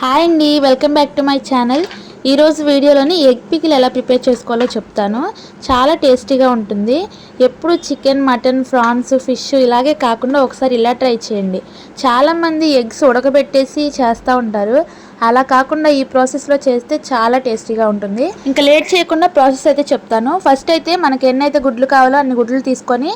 Hi అండి welcome back to my channel. ఈరోజు వీడియోలోని ఎగ్ పికిల్ ఎలా ప్రిపేర్ చేసుకోవాలో చెప్తాను. చాలా టేస్టీగా ఉంటుంది. ఎప్పుడు చికెన్ మటన్ ఫ్రాన్స్ ఫిష్ ఇలాగే కాకుండా ఒకసారి ఇలా ట్రై చేయండి. చాలామంది ఎగ్స్ ఉడకబెట్టేసి చేస్తూ ఉంటారు. అలా కాకుండా ఈ ప్రాసెస్లో చేస్తే చాలా టేస్టీగా ఉంటుంది. ఇంకా లేట్ చేయకుండా ప్రాసెస్ అయితే చెప్తాను. ఫస్ట్ అయితే మనకి ఎన్నైతే గుడ్లు కావాలో అన్ని గుడ్లు తీసుకొని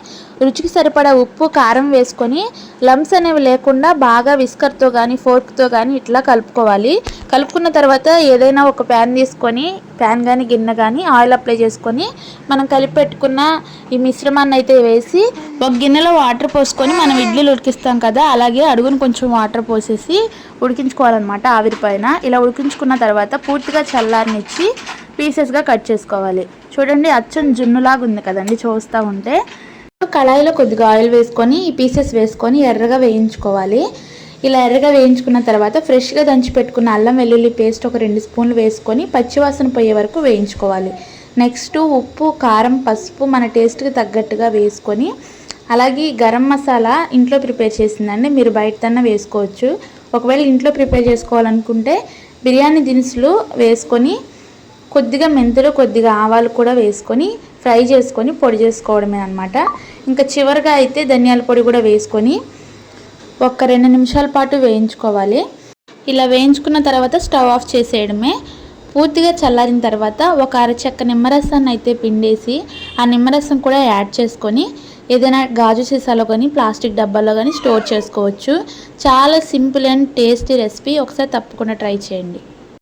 రుచికి సరిపడా ఉప్పు కారం వేసుకొని లమ్స్ అనేవి లేకుండా బాగా విస్కర్తో కానీ ఫోర్క్తో కానీ ఇట్లా కలుపుకోవాలి. కలుపుకున్న తర్వాత ఏదైనా ఒక ప్యాన్ తీసుకొని ప్యాన్ కానీ గిన్నె కానీ ఆయిల్ అప్లై చేసుకొని మనం కలిపి పెట్టుకున్న ఈ మిశ్రమాన్ని అయితే వేసి ఒక గిన్నెలో వాటర్ పోసుకొని మనం ఇడ్లీలు ఉడికిస్తాం కదా అలాగే అడుగును కొంచెం వాటర్ పోసేసి ఉడికించుకోవాలన్నమాట ఆవిరి పైన. ఇలా ఉడికించుకున్న తర్వాత పూర్తిగా చల్లారనిచ్చి పీసెస్గా కట్ చేసుకోవాలి. చూడండి అచ్చం జున్నులాగా ఉంది కదండి చూస్తూ ఉంటే. కళాయిలో కొద్దిగా ఆయిల్ వేసుకొని ఈ పీసెస్ వేసుకొని ఎర్రగా వేయించుకోవాలి. ఇలా ఎర్రగా వేయించుకున్న తర్వాత ఫ్రెష్గా దంచి పెట్టుకున్న అల్లం వెల్లుల్లి పేస్ట్ ఒక రెండు స్పూన్లు వేసుకొని పచ్చివాసన పోయే వరకు వేయించుకోవాలి. నెక్స్ట్ ఉప్పు కారం పసుపు మన టేస్ట్కి తగ్గట్టుగా వేసుకొని అలాగే గరం మసాలా ఇంట్లో ప్రిపేర్ చేసిందండి. మీరు బయటదన్నా వేసుకోవచ్చు. ఒకవేళ ఇంట్లో ప్రిపేర్ చేసుకోవాలనుకుంటే బిర్యానీ దినుసులు వేసుకొని కొద్దిగా మెంతులు కొద్దిగా ఆవాలు కూడా వేసుకొని ఫ్రై చేసుకొని పొడి చేసుకోవడమే అనమాట ఇంకా చివరిగా అయితే ధనియాల పొడి కూడా వేసుకొని ఒక రెండు నిమిషాల పాటు వేయించుకోవాలి. ఇలా వేయించుకున్న తర్వాత స్టవ్ ఆఫ్ చేసేయడమే. పూర్తిగా చల్లారిన తర్వాత ఒక అరచెక్క నిమ్మరసాన్ని అయితే పిండేసి ఆ నిమ్మరసం కూడా యాడ్ చేసుకొని ఏదైనా గాజు సీసాలో కానీ ప్లాస్టిక్ డబ్బాలో కానీ స్టోర్ చేసుకోవచ్చు. చాలా సింపుల్ అండ్ టేస్టీ రెసిపీ. ఒకసారి తప్పకుండా ట్రై చేయండి.